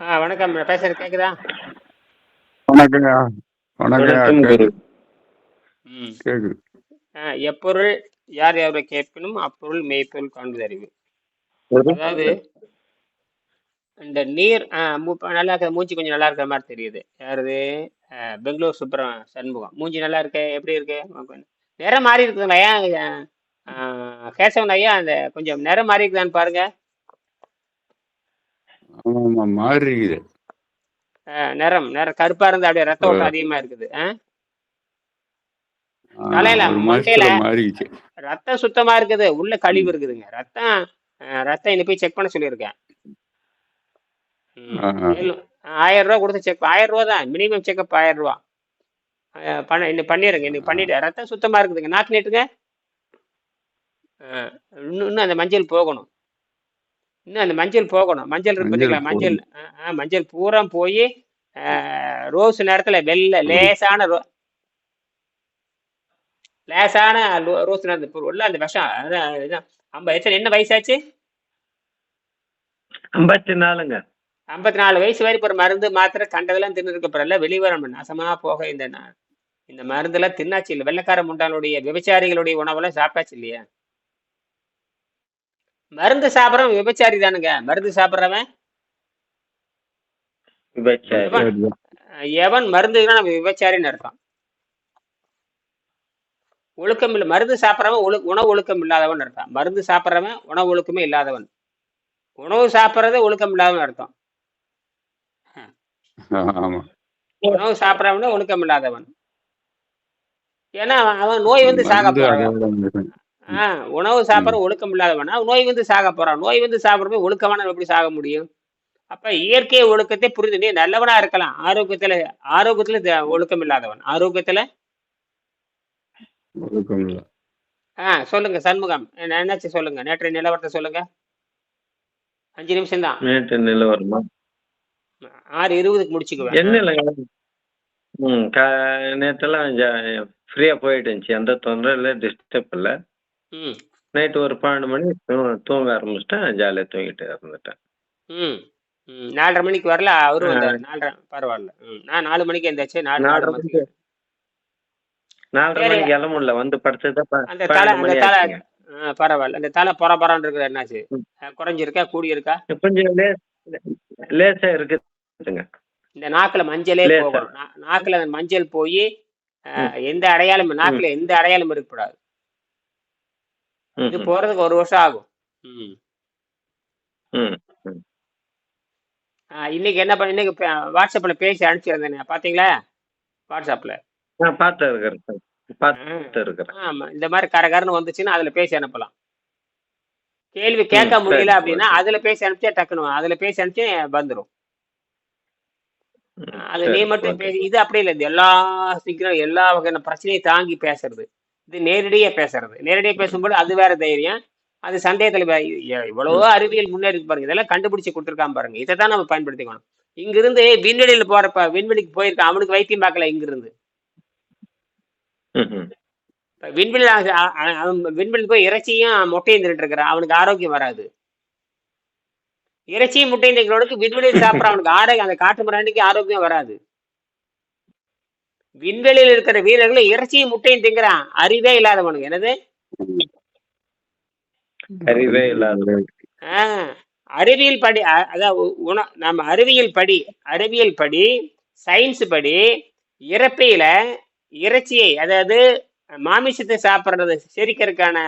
ஆ வணக்கம் பேசுறது கேக்குதா? வணக்கங்க. வணக்கம் கேக்குது ம். கேக்குது. ஆ, எப்பொருள் யார் யாரை கேட்பினும் அப்பொருள் மெய்ப்பொருள் காண்பது அறிவு அதாவது இந்த நீர் ஆ, மூ- நல்லா இருக்க. மூஞ்சி கொஞ்சம் நல்லா இருக்கிற மாதிரி தெரியுது. யாருது? ஆ, பெங்களூர் சுப்ர சண்முகம். மூஞ்சி நல்லா இருக்கு? எப்படி இருக்கு? நிறம் மாறி இருக்குங்களா ஏன்? ஆ, கேசவன் ஐயா அந்த கொஞ்சம் நிறம் மாறி இருக்குதான்னு பாருங்க. ஆமா மாறி இருக்குது நிறம் நிறம். கருப்பா இருந்தா அப்படியே ரத்த ஓட்டம் அதிகமா இருக்குது. தலையில மண்டையில ரத்தம் சுத்தமா இருக்குது. உள்ள கழிவு இருக்குதுங்க. ரத்தம் ரத்தம் இன்னும் போய் செக் பண்ண சொல்லியிருக்கேன். ஆயிரம் ரூபா கொடுத்து செக் ஆயிரம் ரூபா தான். மினிமம் செக்அப் ஆயிரம் ரூபா. பண்ண இன்னும் பண்ணிடுங்க இன்னைக்கு பண்ணிட்டு ரத்தம் சுத்தமா இருக்குதுங்க. நாக்கு நீட்டுங்க. இன்னும் அந்த மஞ்சள் போகணும். இன்னும் அந்த மஞ்சள் போகணும். மஞ்சள் இருக்கு மஞ்சள் பார்த்தீங்களா மஞ்சள் மஞ்சள் பூரா போய் ரோஸ் நேரத்துல வெள்ளை லேசான ரோ லேசான ரோஸ் நேரத்துல உள்ள அந்த விஷம். ஐம்பது எத்தனை என்ன வயசாச்சு? ஐம்பத்தி நாலுங்க. ஐம்பத்தி நாலு வயசு வரைக்கும் ஒரு மருந்து மாத்திரை கண்டதெல்லாம் தின்னு இருக்க பிறல்ல வெளிவரம் நாசமா போக இந்த இந்த மருந்தெல்லாம் தின்னாச்சு இல்லை. வெள்ளக்கார முண்டாளுடைய விபச்சாரிகளுடைய உணவெல்லாம் சாப்பிட்டாச்சு இல்லையா? மருந்து சாப்பிட்றவன் விபச்சாரி தானுங்க. மருந்து சாப்பிட்றவன்? எவன்? மருந்துனா விபச்சாரின்னு அர்த்தம். ஒழுக்கம் இல்லை மருந்து சாப்பிட்றவன் ஒழு உணவு ஒழுக்கம் இல்லாதவன் அர்த்தம். மருந்து சாப்பிட்றவன் உணவு ஒழுக்கமே இல்லாதவன். உணவு சாப்பிட்றது ஒழுக்கம் இல்லாதவன் அர்த்தம். உணவு சாப்பிட்றவன ஒழுக்கம் இல்லாதவன். ஏன்னா அவன் நோய் வந்து சாக போறான். அடையாளம் இருக்கு. ஆ உணவு சாப்பிட்ற ஒழுக்கம் இல்லாதவன் நோய் வந்து சாக போறான். நோய் வந்து சாப்பிட்றப்ப ஒழுக்கமான எப்படி சாக முடியும்? அப்ப இயற்கை ஒழுக்கத்தை புரிந்து நீ நல்லவனா இருக்கலாம். ஆரோக்கியத்துல ஆரோக்கியத்துல ஒழுக்கம் இல்லாதவன் ஆரோக்கியத்துல? ஒழுக்கம் இல்ல ஆ சொல்லுங்க சண்முகம். என்ன- என்னாச்சு சொல்லுங்க? நேற்றைய நிலவரத்தை சொல்லுங்க. அஞ்சு நிமிஷம் தான் நேற்று நிலவரமா ஆறு இருபதுக்கு முடிச்சுக்குவேன். என்ன இல்லைங்க ம் கா- நேத்தெல்லாம் ஃப்ரீயா போயிட்டு இருந்துச்சு எந்த தொந்தரவும் இல்லை டிஸ்டர்ப் இல்லை. ம் நைட்டு ஒரு பன்னெண்டு மணி தூ- தூங்க ஆரம்பிச்சிட்டேன் ஜாலியாக தூங்கிட்டு இருந்துட்டேன். ம் ம். நாலரை மணிக்கு வரல அவரும் வந்தாரு. நாலரை பரவாயில்ல. ம். நான் நாலு மணிக்கு எந்தாச்சு நாலு நாலரை நாலு மணிக்கு. நாலரை சரி. மணிக்கு கிளம்பல வந்து படுத்தது அந்த தலை பன்னெண்டு அந்த மணி தலை ஆச்சுங்க. ஆ, பரவாயில்ல. அந்த தலை பொற பொறான்னு இருக்குது என்னாச்சு? ம். அஹ், குறைஞ்சிருக்கா கூடி இருக்கா கொஞ்சம் லேஸ் லேசா இருக்குதுங்க. இந்த நாக்குல மஞ்சளே லேசா. போகணும். நா- நாக்குல அந்த மஞ்சள் போய் எந்த அடையாளம் நாக்குல எந்த அடையாளம் இருக்கக்கூடாது. ம், இது போறதுக்கு ஒரு வருஷம் ஆகும் இன்னைக்கு என்ன பண்ண இன்னைக்கு வாட்ஸ்அப்ல பேசி அனுப்பிச்சிருந்தேன் பாத்தீங்களா வாட்ஸ்அப்ல ஆமா இந்த மாதிரி கரகரன்னு வந்துச்சுன்னா அதுல பேசி அனுப்பலாம் கேள்வி கேட்க முடியல அப்படின்னா. அதுல பேசி அனுப்பிச்சா டக்குனு. அதுல பேசி அனுப்பிச்சு வந்துரும் ம், அது நீ மட்டும். பேசி இது அப்படி இல்லை எல்லா சீக்கிரம் எல்லா வகையான பிரச்சனையும் தாங்கி பேசுறது இது நேரடியா பேசுறது. நேரடியா பேசும்போது அது வேற தைரியம். அது சந்தேகத்துல வே- எ- எவ்வளவோ அறிவியல் முன்னேறி பாருங்க. இதெல்லாம் கண்டுபிடிச்சு கொடுத்துருக்கான் பாருங்க. இதை தான் நம்ம பயன்படுத்திக்கணும். இங்கிருந்து விண்வெளியில போறப்ப விண்வெளிக்கு போயிருக்கான் அவனுக்கு வைத்தியம் பார்க்கல இங்கிருந்து. விண்வெளி விண்வெளி போய் இறைச்சியும் முட்டையும் தின்னுட்டு இருக்கிறான். அவனுக்கு ஆரோக்கியம் வராது. இறைச்சியும் முட்டையும் திங்கிறவனுக்கு விண்வெளியில் சாப்பிட்ற. அவனுக்கு ஆரோக்கியம் அந்த காட்டு மிராண்டிக்கு ஆரோக்கியம் வராது. விண்வெளியில் இருக்கிற வீரர்கள் இறைச்சியும் முட்டையும் திங்கிறான் அறிவே இல்லாதவனுக்கு என்னது? அறிவே இல்லாத அறிவியல் படி அதாவது நம்ம அறிவியல் படி அறிவியல் படி சயின்ஸ் படி இறப்பையில இறைச்சியை அதாவது மாமிசத்தை சாப்பிட்றது செரிக்கிறதுக்கான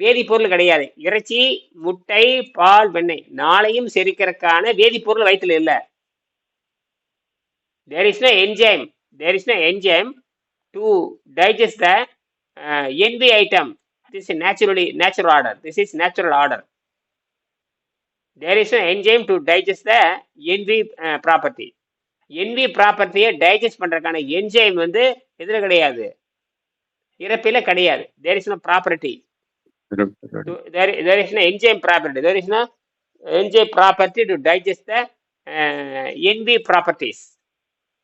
வேதிப்பொருள் கிடையாது. இறைச்சி முட்டை பால் வெண்ணெய் நாளையும் செரிக்கிறதுக்கான வேதிப்பொருள் வயிற்றுல இல்ல. There is no enzyme there is no enzyme to digest the NV item this is naturally natural order this is natural order there is an enzyme to digest the NV uh, property. NV ப்ராப்பர்ட்டியை digest பண்றதுக்கான enzyme வந்து இதுல கிடையாது. இறப்பில கிடையாது. There is no property there, there is no enzyme property. There is no enzyme property to digest the uh,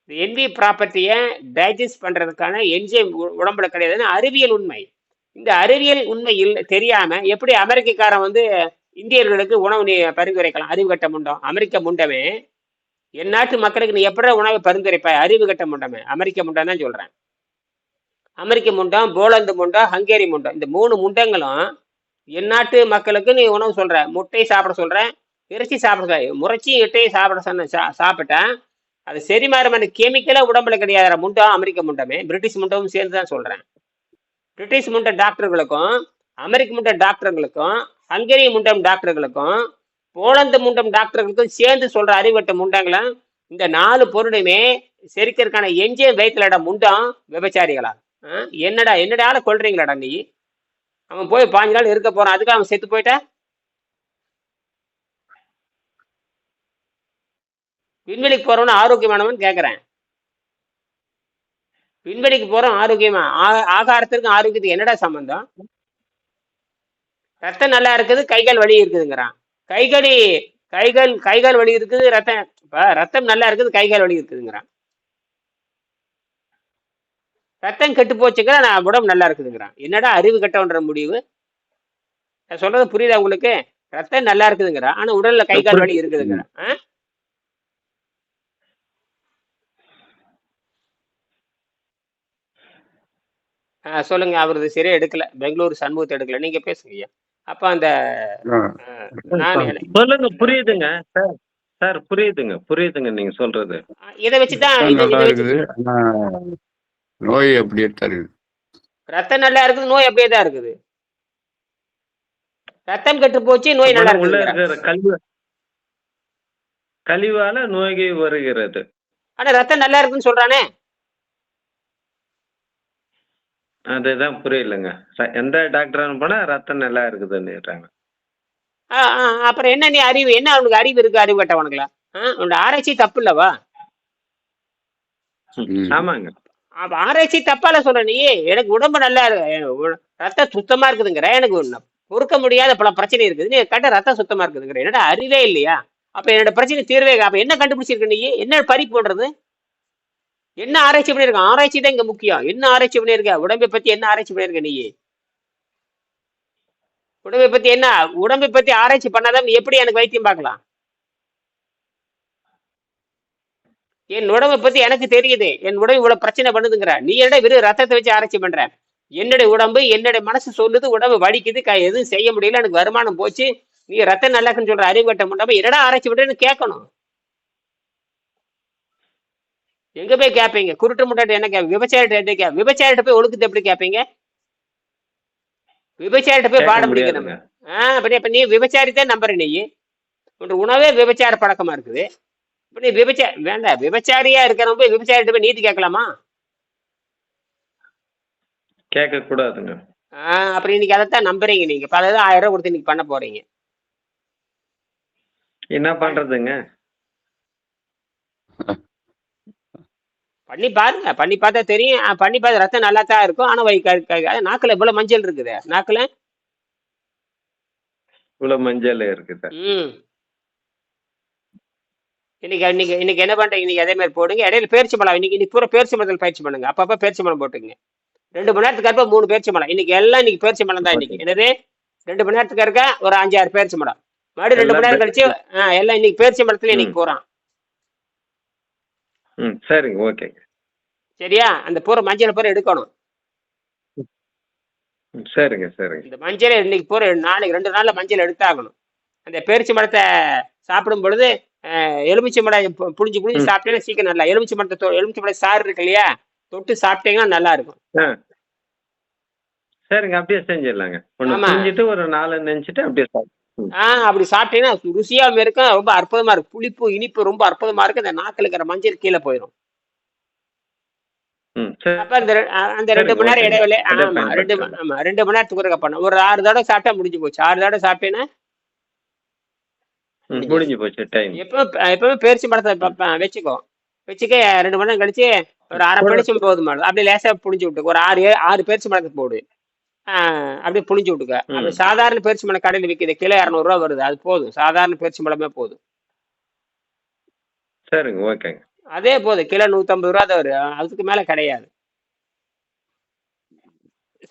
NV ப்ராப்பர்ட்டியை digest பண்ணுறதுக்கான enzyme உடம்புல கிடையாதுன்னு அறிவியல் உண்மை. இந்த அறிவியல் உண்மையில் தெரியாமல் தெரியாம எப்படி அமெரிக்கக்காரன் வந்து இந்தியர்களுக்கு உணவு நீ பரிந்துரைக்கலாம்? அறிவு கட்ட முண்டம். அமெரிக்க முண்டமே என் நாட்டு மக்களுக்கு நீ எப்படி உணவை பரிந்துரைப்பாய்? அறிவு கட்ட முண்டமே. அமெரிக்க முண்டம் தான் சொல்றேன். அமெரிக்க முண்டம் போலந்து முண்டம் ஹங்கேரி முண்டம். இந்த மூணு முண்டங்களும் என் நாட்டு மக்களுக்கு நீ உணவு சொல்ற. முட்டை சாப்பிட சொல்கிறேன் இறைச்சி சாப்பிட சொல்ற. முறைச்சி இட்டையை சாப்பிட சொன்ன சா சாப்பிட்டேன். அது செரிமாறமான கெமிக்கலா உடம்புல கிடையாது முண்டம் அமெரிக்க முண்டமே. பிரிட்டிஷ் முண்டமும் சேர்ந்து தான் சொல்றேன். பிரிட்டிஷ் முண்ட டாக்டர்களுக்கும் அமெரிக்க முண்ட டாக்டர்களுக்கும் ஹங்கேரி முண்டம் டாக்டர்களுக்கும் போலந்து முண்டம் டாக்டர்களுக்கும் சேர்ந்து சொல்ற அறிவட்ட முண்டங்களை? இந்த நாலு பொருளுமே செரிக்கிறதுக்கான எஞ்சியம் வயிற்றுலடா முண்டம் விபச்சாரிகளா? ஆ? என்னடா என்னடா கொள்றீங்களாடா நீ? அவன் போய் பாஞ்சு நாள் இருக்க போறான் அதுக்கு அவன் செத்து போயிட்டா? விண்வெளிக்கு போறவன ஆரோக்கியமானவன் கேக்குறேன். விண்வெளிக்கு போறோம் ஆரோக்கியமா? ஆகாரத்திற்கும் ஆரோக்கியத்துக்கு என்னடா சம்பந்தம்? ரத்தம் நல்லா இருக்குது கைகள் வலி இருக்குதுங்கிறான். கைகளி கைகள் கைகால் வலி இருக்குது ரத்தம் இப்ப ரத்தம் நல்லா இருக்குது கைகால் வலி இருக்குதுங்கிறான். ரத்தம் கெட்டு போச்சுங்கிற நான் உடம்பு நல்லா இருக்குதுங்கிறான். என்னடா அறிவு கட்டவன்ற முடிவு? நான் சொல்றது புரியுதா உங்களுக்கு? ரத்தம் நல்லா இருக்குதுங்கிறான். ஆனா உடல்ல கை கால் வலி இருக்குதுங்கிறான். சொல்லுங்க. அவரது சரியா எடுக்கல. பெங்களூர் சண்முகத்தை எடுக்கல. நீங்க பேசுங்க ஐயா அப்ப அந்த சொல்லுங்க. புரியுதுங்க. சார் சார் புரியுதுங்க. புரியுதுங்க நீங்க சொல்றது. இதை வச்சுதான் நோய் அப்படியே தருது ரத்தம் நல்லா இருக்குது. நோய் அப்படியே தான் இருக்குது. ரத்தம் கெட்டு போச்சு. நோய் நல்லா இருக்கிற கழிவு கழிவால நோய்கள் வருகிறது. ஆனா ரத்தம் நல்லா இருக்குன்னு சொல்றானே. அதுதான் புரியலங்க. எந்த டாக்டர் போனா ரத்தம் நல்லா இருக்குதுன்னுறாங்க ஆ, ஆ, அப்புறம் என்ன நீ அறிவு? என்ன அவனுக்கு அறிவு இருக்கு அறிவு கட்டவனுங்களா உன்னோட ஆராய்ச்சி தப்பு இல்லவா. ஆமாங்க. அப்ப ஆராய்ச்சி தப்பால சொல்ற நீ எனக்கு உடம்பு நல்லா இருக்கு ரத்தம் சுத்தமா இருக்குதுங்கிற எனக்கு பொறுக்க முடியாத பல பிரச்சனை இருக்குது நீ கட்ட ரத்தம் சுத்தமா இருக்குதுங்கிற. என்னடா அறிவே இல்லையா? அப்ப என்னோட பிரச்சனை தீர்வே அப்ப என்ன கண்டுபிடிச்சிருக்க நீ? என்ன பறி போடுறது? என்ன ஆராய்ச்சி பண்ணிருக்க? ஆராய்ச்சி தான் இங்க முக்கியம். என்ன ஆராய்ச்சி பண்ணிருக்க? உடம்பை பத்தி என்ன ஆராய்ச்சி பண்ணிருக்க நீ? உடம்பை பத்தி என்ன? உடம்பை பத்தி ஆராய்ச்சி பண்ணாதான் நீ எப்படி எனக்கு வைத்தியம் பார்க்கலாம்? என் உடம்பை பத்தி எனக்கு தெரியுது. என் உடம்பு இவ்வளவு பிரச்சனை பண்ணுதுங்கிற. நீ என்னடா வெறும் ரத்தத்தை வச்சு ஆராய்ச்சி பண்ற? என்னுடைய உடம்பு என்னுடைய மனசு சொல்லுது உடம்பு வலிக்குது க- எதுவும் செய்ய முடியல எனக்கு வருமானம் போச்சு. நீ ரத்தம் நல்லாக்குன்னு சொல்ற அறிவு கட்ட முடியாம என்னடா ஆராய்ச்சி பண்றேன்னு கேட்கணும். எங்க போய் கேட்பீங்க குருட்டு முட்டாட்டு என்ன கேட்பீங்க விபச்சாரிட்ட என்ன கே விபச்சாரிட்ட போய் ஒழுக்கத்தை எப்படி கேட்பீங்க விபச்சாரிட்ட போய் பாடம் படிக்கணும் முடியாதுங்க. ஆ அப்படி அப்ப நீ விபச்சாரித்தான் நம்புற நீ. உன் உணவே விபச்சார பழக்கமா இருக்குது. இப்ப நீ விபச்சா வேண்டாம் விபச்சாரியா இருக்கிறவங்க போய் விபச்சாரிட்ட போய் நீதி கேட்கலாமா? கேட்க கூடாதுங்க. ஆ அப்புறம் இன்னைக்கு அதைத்தான் நம்புறீங்க நீங்க. பல ஆயிரம் ரூபாய் கொடுத்து இன்னைக்கு பண்ண போறீங்க. என்ன பண்றதுங்க? பண்ணி பாருங்க பண்ணி பார்த்தா தெரியும். பண்ணி பார்த்து ரத்தம் நல்லா தான் இருக்கும். ஆனா வை நாக்குல இவ்வளவு மஞ்சள் இருக்குது? நாக்குல? இவ்வளவு மஞ்சள் இருக்குது? ம். இன்னைக்கு இன்னைக்கு இன்னைக்கு என்ன பண்றீங்க? இன்னைக்கு அதே மாதிரி போடுங்க. இடையில பேரிச்சி மலம் இன்னைக்கு இன்னைக்கு பூரா பேரிச்சி மலத்தில் பயிற்சி பண்ணுங்க. அப்பப்ப பேரிச்சி மலம் போட்டுங்க ரெண்டு மணி நேரத்துக்கு இருப்ப மூணு பேரிச்சி மலம் இன்னைக்கு எல்லாம் இன்னைக்கு பேரிச்சி மலம் தான் இன்னைக்கு. என்னது? ரெண்டு மணி நேரத்துக்கு இருக்க ஒரு அஞ்சாறு பேரிச்சி மலம் மறுபடியும் ரெண்டு மணி நேரம் கழிச்சு எல்லாம் இன்னைக்கு பேரிச்சி மலத்துல இன்னைக்கு போறான். ம் சரிங்க ஓகேங்க. சரியா? அந்த பூரா மஞ்சள் பூரா எடுக்கணும். ம், சரிங்க சரிங்க. இந்த மஞ்சள் இன்னைக்கு பூரா நாளைக்கு ரெண்டு நாள்ல மஞ்சள் எடுத்தாகணும். அந்த பேரிச்சி மரத்தை சாப்பிடும் பொழுது அஹ், எலுமிச்சை மரம் பு- புளிஞ்சு புளிஞ்சு ம். சாப்பிட்டீங்கன்னா சீக்கிரம் நல்லா எலுமிச்சை மரத்தை தொ- எலுமிச்சை மரம் சாறு இருக்கு இல்லையா? தொட்டு சாப்பிட்டீங்கன்னா நல்லா இருக்கும். ஆ. சரிங்க அப்படியே செஞ்சிடலாங்க. ஒன்று ஆமா. செஞ்சுட்டு ஒரு நாலு நினச்சிட்டு அப்படியே சாப்பிடு ஆ அப்படி சாப்பிட்டீங்கன்னா ருசியாவும் இருக்கும். ரொம்ப அற்புதமா இருக்கும். புளிப்பு இனிப்பு ரொம்ப அற்புதமா இருக்கு அந்த நாக்கில் இருக்கிற மஞ்சள் கீழே போயிடும் அப்ப அந்த ரெ- அ- அந்த ரெண்டு சரிங்க, மணி நேரம் ஓகேங்க. இடைவெளி அதே ஆமா ரெண்டு ம-. ஆமா ரெண்டு மணி நேரத்துக்கு ஒருக்கா பண்ணணும் ஒரு ஆறு தடவை சாப்பிட்டா முடிஞ்சு போச்சு. ஆறு தடவை சாப்பிட்டேன்னா ம் முடிஞ்சு போச்சு டைம். எப்பவும் எப்பவுமே பேரிச்சி மரத்தை ப- ப- வச்சுக்கோ. வச்சுக்க ரெண்டு மணி நேரம் கழிச்சு ஒரு அரை ஒரு- பேரிச்சி போதும் அப்படியே லேசா புளிஞ்சு விட்டுக்க. ஒரு ஆறு ஏ- ஆறு பேரிச்சி மரத்துக்கு போடு. அப்படியே புளிஞ்சு விட்டுக்க. அப்படி சாதாரண பேரிச்சி மரம் கடையில் விற்கிது கிலோ இரநூறுவா வருது அது போதும். சாதாரண பேரிச்சி மரமே போதும். சரிங்க ஓகேங்க. அதே போதும் கிலோ நூற்றம்பது ரூபா தான் வரும். அதுக்கு மேலே கிடையாது.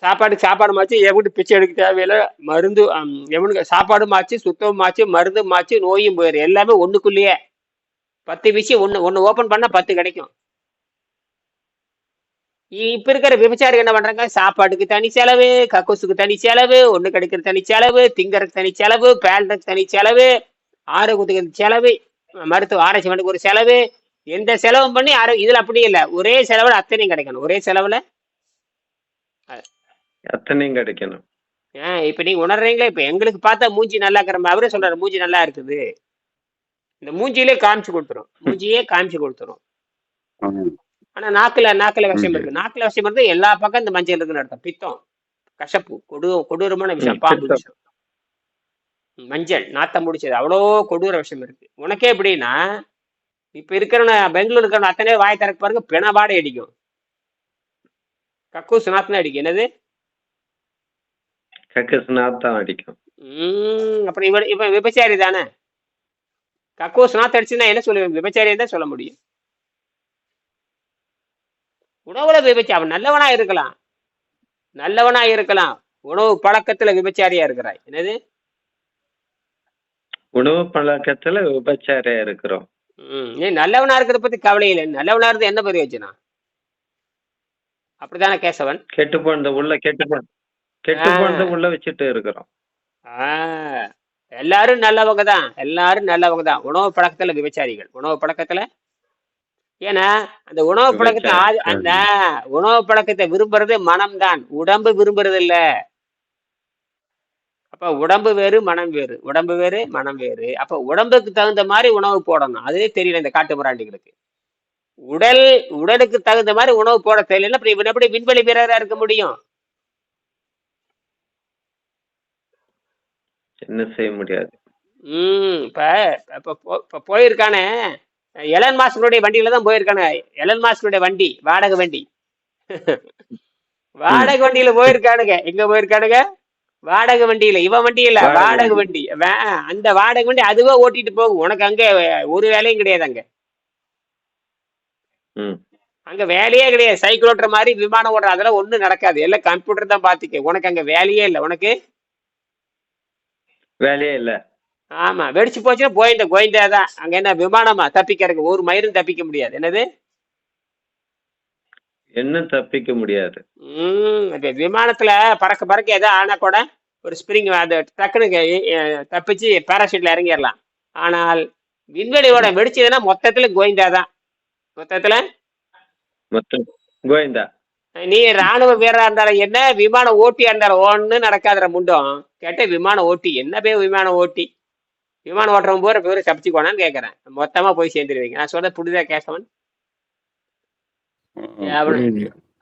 சாப்பாடுக்கு சாப்பாடு மாச்சு எவனுக்கு பிச்சை எடுக்க தேவையில்லை. மருந்து எவனுக்கு சாப்பாடும் மாச்சு சுத்தமும் மாச்சு மருந்தும் மாச்சு நோயும் போயிடும் எல்லாமே ஒண்ணுக்குள்ளேயே. பத்து விஷயம் ஒன்று ஒன்று ஓப்பன் பண்ணால் பத்து கிடைக்கும். இப்ப இருக்கிற விபச்சாரி என்ன பண்றாங்க? சாப்பாட்டுக்கு தனி செலவு கக்கூசுக்கு தனி செலவு ஒண்ணு கிடைக்கிற தனி செலவு திங்கறதுக்கு தனி செலவு பேல்றதுக்கு தனி செலவு ஆரோக்கியத்துக்கு செலவு மருத்துவ ஆராய்ச்சி ஒரு செலவு. எந்த செலவும் பண்ணி ஆரோ இதுல அப்படி இல்லை. ஒரே செலவுல அத்தனையும் கிடைக்கணும். ஒரே செலவுல? அத்தனையும் கிடைக்கணும். ஆஹ் இப்ப நீங்க உணர்றீங்களா? இப்ப எங்களுக்கு பார்த்தா மூஞ்சி நல்லா இருக்கிற அவரே சொல்றாரு மூஞ்சி நல்லா இருக்குது. இந்த மூஞ்சியிலே காமிச்சு கொடுத்துரும். மூஞ்சியே காமிச்சு கொடுத்துரும். ஆனா நாக்குல நாக்குல விஷயம். இருக்கு. நாக்குல விஷயம் இருந்து எல்லா பக்கம் இந்த மஞ்சள் இருக்குன்னு அர்த்தம் பித்தம் கசப்பு கொடு கொடூரமான விஷயம். பாம்பு. விஷயம் மஞ்சள் நாத்தம் முடிச்சது. அவ்வளோ கொடூர விஷயம் இருக்கு. உனக்கே எப்படின்னா இப்ப இருக்கிற பெங்களூர் இருக்கிற அத்தனை வாய் திறக்க பாருங்க பிண வாடை அடிக்கும். கக்கூஸ் நாத்தம் அடிக்கும். என்னது? கக்கஸ் நாத்தான் அடிக்கும். உம் அப்புறம் இவன் இவன் விபச்சாரி தானே? கக்கூஸ் நாத்தம் அடிச்சுன்னா என்ன சொல்லுவேன் விபச்சாரி தான் சொல்ல முடியும். உணவுல விபச்சி அவன் நல்லவனா இருக்கலாம். நல்லவனா இருக்கலாம். உணவு பழக்கத்துல விபச்சாரியா இருக்கிறாய். என்னது? உணவு பழக்கத்துல விபச்சாரியா இருக்கிறோம். நீ நல்லவனா இருக்கிறத பத்தி கவலை இல்லை. நல்லவனா இருந்து என்ன பிரயோஜனம்? அப்படித்தானே கேசவன்? கெட்டு போனது உள்ள கெட்டு போன கெட்டு. போனது உள்ள வச்சுட்டு இருக்கிறோம். எல்லாரும் நல்லவங்க தான். எல்லாரும் நல்லவங்க தான். உணவு பழக்கத்துல விபச்சாரிகள். உணவு பழக்கத்துல ஏன்னா அந்த உணவு பழக்கத்தை அந்த உணவு பழக்கத்தை விரும்புறது மனம்தான். உடம்பு விரும்புறது இல்ல அப்ப உடம்பு வேறு மனம் வேறு. உடம்பு வேறு மனம் வேறு. அப்ப உடம்புக்கு தகுந்த மாதிரி உணவு போடணும். அதுவே தெரியல இந்த காட்டு மிராண்டிகளுக்கு உடல் உடலுக்கு தகுந்த மாதிரி உணவு போட தெரியல அப்புறம் இவன் எப்படி விண்வெளி வீரரா இருக்க முடியும்? என்ன செய்ய முடியாது. ம் இப்ப இப்ப போயிருக்கானே. எலன் மாஸ்கருடைய வண்டியில தான் போயிருக்கானே. எலன் மாஸ்கருடைய வண்டி வாடகை வண்டி. வாடகை வண்டியில போயிருக்கானுங்க. எங்க போயிருக்கானுங்க? வாடகை வண்டியில. இவன் வண்டி. இல்ல வாடகை வண்டி. அந்த வாடகை வண்டி அதுவே ஓட்டிட்டு போகும். உனக்கு அங்க ஒரு வேலையும் கிடையாது அங்க. அங்க வேலையே கிடையாது. சைக்கிள் ஓட்டுற மாதிரி விமானம் ஓட்டுற அதெல்லாம் ஒண்ணும் நடக்காது. எல்லாம் கம்ப்யூட்டர் தான் பாத்துக்க. உனக்கு அங்க வேலையே இல்லை. உனக்கு? வேலையே இல்ல. ஆமா வெடிச்சு போச்சுன்னா கோயந்த கோயந்தா தான் அங்க என்ன விமானமா தப்பிக்கிறதுக்கு? ஒரு மயிரும் தப்பிக்க முடியாது. என்னது? என்ன தப்பிக்க முடியாது? ம் இப்ப விமானத்துல பறக்க பறக்க ஏதோ ஆனா கூட ஒரு ஸ்ப்ரிங் அது டக்குனு தப்பிச்சு பேராஷூட்ல இறங்கிடலாம். ஆனால் விண்வெளியோட வெடிச்சதுன்னா மொத்தத்துல கோயந்தா தான் மொத்தத்துல? மொத்தம் கோவிந்தா நீ ராணுவ வீரரா இருந்தாலும் என்ன? விமான ஓட்டியா இருந்தாலும் ஒண்ணு நடக்காதுற முண்டம். கேட்ட விமான ஓட்டி. என்ன பேர் விமான ஓட்டி? விமானம் ஓட்டுறவன் போற பேரு தப்பிச்சுக்கோனான்னு கேட்கறேன் மொத்தமா போய் சேர்ந்துருவீங்க. நான் சொல்றது புரியுதா கேசவன்.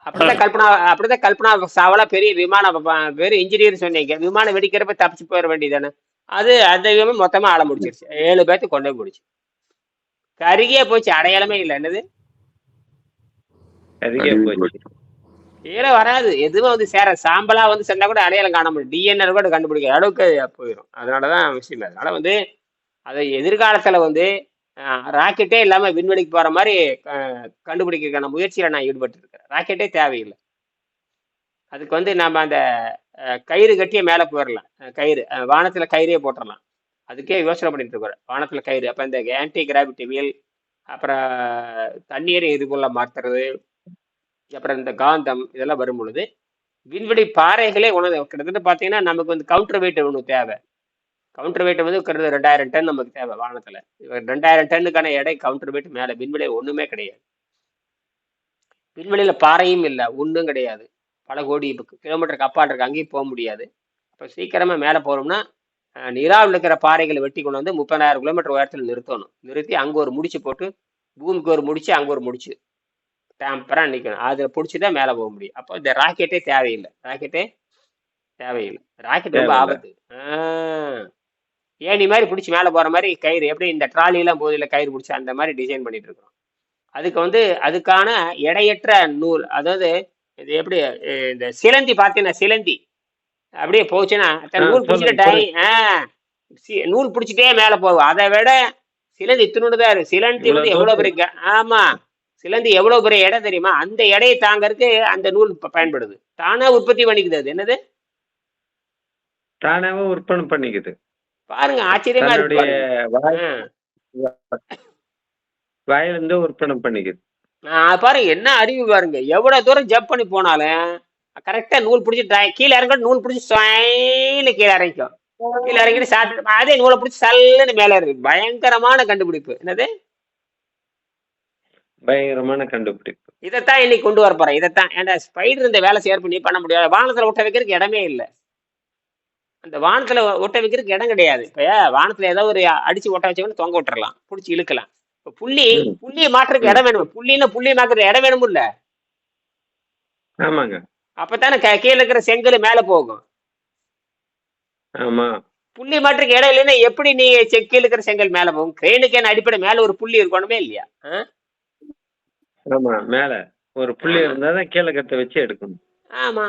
அப்படிதான் கல்பனா அப்படிதான் கல்பனா சாவலா பெரிய விமான ப- பெரிய இன்ஜினியர் சொன்னீங்க. விமானம் வெடிக்கிறப்ப தப்பிச்சு போயிட வேண்டியதானே அது அந்த விமானம் மொத்தமா ஆள முடிச்சிருச்சு. ஏழு பேர்த்து கொண்டு போய் முடிச்சு கருகியே போச்சு. அடையாளமே இல்லை. என்னது? அதுக்கே போச்சு. கீழே வராது. எதுவும் வந்து சேர சாம்பலா வந்து சேர்ந்தா கூட அடையாளம் காண முடியும். டிஎன்ஏ கூட கண்டுபிடிக்க அளவுக்கு போயிடும் அதனாலதான் விஷயம் அதனால வந்து அதை எதிர்காலத்துல வந்து ராக்கெட்டே இல்லாம விண்வெளிக்கு போற மாதிரி கண்டுபிடிக்கிறதுக்கான முயற்சியில நான் ஈடுபட்டு இருக்கிறேன் ராக்கெட்டே தேவையில்லை. அதுக்கு வந்து நம்ம அந்த கயிறு கட்டியே மேலே போயிடலாம் கயிறு. வானத்துல கயிறே போட்டுடலாம் அதுக்கே யோசனை பண்ணிட்டு இருக்கிறேன் வானத்துல கயிறு. அப்ப இந்த ஆன்டி கிராவிட்டி வீல் அப்புறம் தண்ணீரை இதுக்குள்ள மாத்துறது அப்புறம் இந்த காந்தம் இதெல்லாம் வரும் பொழுது விண்வெளி பாறைகளே உணவு கிட்டத்தட்ட பார்த்தீங்கன்னா நமக்கு வந்து கவுண்டர் வெயிட் ஒன்று தேவை. கவுண்டர் வெயிட் வந்து கிட்டத்தட்ட ரெண்டாயிரம் டன் நமக்கு தேவை வானத்தில். ரெண்டாயிரம் டன்னுக்கான எடை கவுண்டர் வெயிட் மேலே விண்வெளி ஒன்றுமே கிடையாது. விண்வெளியில் பாறையும் இல்லை ஒன்றும் கிடையாது. பல கோடி கிலோமீட்டருக்கு அப்பால் இருக்கு அங்கேயும் போக முடியாது. அப்போ சீக்கிரமாக மேலே போகிறோம்னா நிலாவில் இருக்கிற பாறைகளை வெட்டி கொண்டு வந்து முப்பதாயிரம் கிலோமீட்டர் உயரத்தில் நிறுத்தணும். நிறுத்தி அங்கே ஒரு முடிச்சு போட்டு பூமிக்கு ஒரு முடிச்சு அங்கே ஒரு முடிச்சு. டேம்பராக நிற்கணும் அதில் பிடிச்சி தான் மேலே போக முடியும். அப்போ இந்த ராக்கெட்டே தேவையில்லை. ராக்கெட்டே தேவையில்லை. ராக்கெட் ரொம்ப. ஆபத்து. ஏணி மாதிரி பிடிச்சி மேலே போகிற மாதிரி கயிறு எப்படி இந்த ட்ராலிலாம் போதில் கயிறு பிடிச்சி அந்த மாதிரி டிசைன் பண்ணிட்டு இருக்கிறோம். அதுக்கு வந்து அதுக்கான எடையற்ற நூல் அதாவது இது எப்படி இந்த சிலந்தி பார்த்தீங்கன்னா சிலந்தி. அப்படியே போச்சுன்னா நூல் பிடிச்சிட்டு நூல் பிடிச்சிட்டே மேலே போகும். அதை விட சிலந்தி இத்தினோடு தான் இருக்கு. சிலந்தி வந்து எவ்வளோ பெரிய க- ஆமா. சிலந்தி எவ்வளவு பெரிய எடை தெரியுமா? அந்த எடையை தாங்கறதுக்கு அந்த நூல் பயன்படுது. தானா உற்பத்தி பண்ணிக்குது அது. என்னது? தானாவே உற்பத்தி பண்ணிக்குது. பாருங்க ஆச்சரியமா இருக்கு. வாயிலிருந்து உற்பத்தி பண்ணிக்குது. பாருங்க என்ன அறிவு பாருங்க. எவ்வளவு தூரம் ஜம்ப் பண்ணி போனாலும் கரெக்டா நூல் பிடிச்சி கீழே இறங்க நூல் பிடிச்சி ஸ்வைன்னு கீழே இறங்கிக்கும். கீழே இறங்கிட்டு சாப்பிட்டு அதே நூலை பிடிச்சி சல்லுன்னு மேலே இருக்கு பயங்கரமான கண்டுபிடிப்பு. என்னது? பயங்கரமான கண்டுபிடிப்பு. இதைத்தான் இன்னைக்கு கொண்டு வர போறேன். இதைத்தான். ஏன்டா ஸ்பைடர் இந்த வேலை செய்யற பண்ணி பண்ண முடியாது. வானத்துல ஒட்ட வைக்கிறதுக்கு இடமே இல்லை. அந்த வானத்துல ஒட்ட வைக்கிறதுக்கு இடம் கிடையாது. இப்ப வானத்துல ஏதோ ஒரு அடிச்சு ஒட்ட வச்சவங்க தொங்க விட்டுறலாம். பிடிச்சி இழுக்கலாம். இப்ப புள்ளி. புள்ளியை மாற்றுறதுக்கு இடம் வேணும். புள்ளின்னா புள்ளி மாக்குற இடம் வேணும் இல்ல ஆமாங்க அப்பதானே கீழே இருக்கிற செங்கல் மேல போகும். ஆமா. புள்ளி மாற்றுக்கு இடம் இல்லைன்னா எப்படி நீ கீழே இருக்கிற செங்கல் மேல போகும்? கிரெயினுக்கு என்ன அடிப்படை? மேல ஒரு புள்ளி இருக்கணுமே இல்லையா? ஆமா மேல. ஒரு புள்ளி. இருந்தாதான் கீழே கத்தை வச்சு எடுக்கணும். ஆமா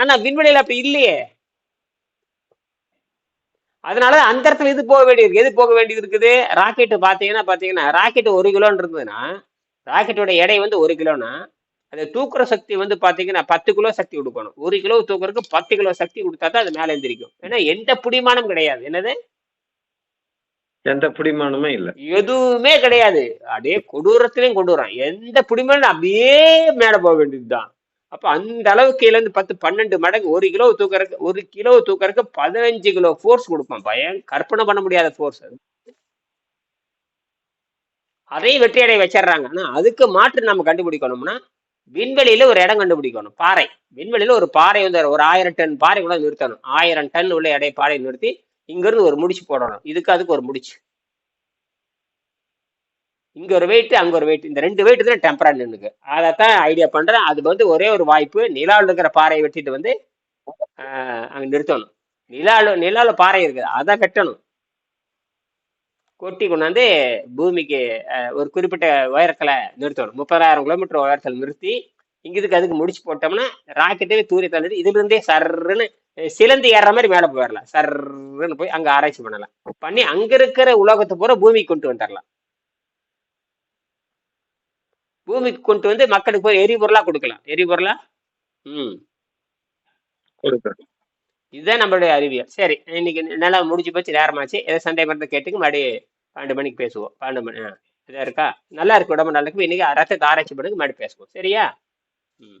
ஆனா விண்வெளியில அப்படி இல்லையே. அதனால அந்த இடத்துல இது போக வேண்டியது எது போக வேண்டியது இருக்குது? ராக்கெட் பாத்தீங்கன்னா பாத்தீங்கன்னா ராக்கெட் ஒரு கிலோன்னு இருந்ததுன்னா ராக்கெட்டோட எடை வந்து ஒரு கிலோனா அது தூக்குற சக்தி வந்து பாத்தீங்கன்னா பத்து கிலோ சக்தி கொடுக்கணும். ஒரு கிலோ தூக்குறதுக்கு பத்து கிலோ சக்தி கொடுத்தா தான் அது மேல எந்திரிக்கும். ஏன்னா எந்த புடிமானம் கிடையாது. என்னது? எந்த பிடிமானமும் இல்ல. எதுவுமே கிடையாது. அப்படியே கொடூரத்திலையும் வரான் எந்த புடிமானம் அப்படியே மேல போக வேண்டியதுதான். அப்ப அந்த அளவுக்கு கீழ இருந்து பத்து பன்னெண்டு மடங்கு ஒரு கிலோ தூக்கறதுக்கு ஒரு கிலோ தூக்கறக்கு பதினஞ்சு கிலோ ஃபோர்ஸ் கொடுப்பான். பையன் கற்பனை பண்ண முடியாத ஃபோர்ஸ் அது. அதையும் வெற்றி அடைய வச்சிடுறாங்க. ஆனா அதுக்கு மாற்று நம்ம கண்டுபிடிக்கணும்னா விண்வெளியில ஒரு இடம் கண்டுபிடிக்கணும். பாறை. விண்வெளியில ஒரு பாறை வந்து ஒரு ஆயிரம் டன் பாறை கூட நிறுத்தணும். ஆயிரம் டன் உள்ள எடை பாறை நிறுத்தி இங்கிருந்து ஒரு முடிச்சு போடணும். இதுக்கு அதுக்கு ஒரு முடிச்சு. இங்க ஒரு வெயிட் அங்க ஒரு வெயிட் இந்த ரெண்டு வெயிட் தான் டெம்பரா நின்னுக்கு தான் ஐடியா பண்றேன். அது வந்து ஒரே ஒரு வாய்ப்பு. நிலாவில் இருக்கிற பாறையை வெட்டிட்டு வந்து அங்கே அங்க நிறுத்தணும். நிலாவில் நிலாவில் பாறை இருக்குது. அதை கட்டணும் கொட்டி கொண்டாந்து பூமிக்கு ஒரு குறிப்பிட்ட உயரத்தில் நிறுத்தணும். முப்பதாயிரம் கிலோமீட்டர் உயரத்தில் நிறுத்தி இங்க இதுக்கு அதுக்கு முடிச்சு போட்டோம்னா ராக்கெட்டே தூரி தள்ளிட்டு இதுல இருந்தே சர்ன்னு சிலந்தி ஏறுற மாதிரி மேல போயிடலாம் சர்ன்னு போய் அங்க ஆராய்ச்சி பண்ணலாம். பண்ணி அங்க இருக்கிற உலகத்தை பூரா பூமிக்கு கொண்டு வந்துடலாம் பூமிக்கு கொண்டு வந்து மக்களுக்கு போய் எரிபொருளா கொடுக்கலாம். எரிபொருளா? ம். இதுதான் நம்மளுடைய அறிவியல். சரி இன்னைக்கு நல்லா முடிஞ்சு போச்சு நேரமாச்சு. எதை சண்டை மருந்து கேட்டுக்கு மறுபடியும் பன்னெண்டு மணிக்கு பேசுவோம். பன்னெண்டு மணி ஆ இருக்கா? நல்லா இருக்கு உடம்பு நல்லா இருக்கு. இன்னைக்கு ரத்தத்தை ஆராய்ச்சி பண்ணுங்க மறுபடியும் பேசுவோம். சரியா? ம்.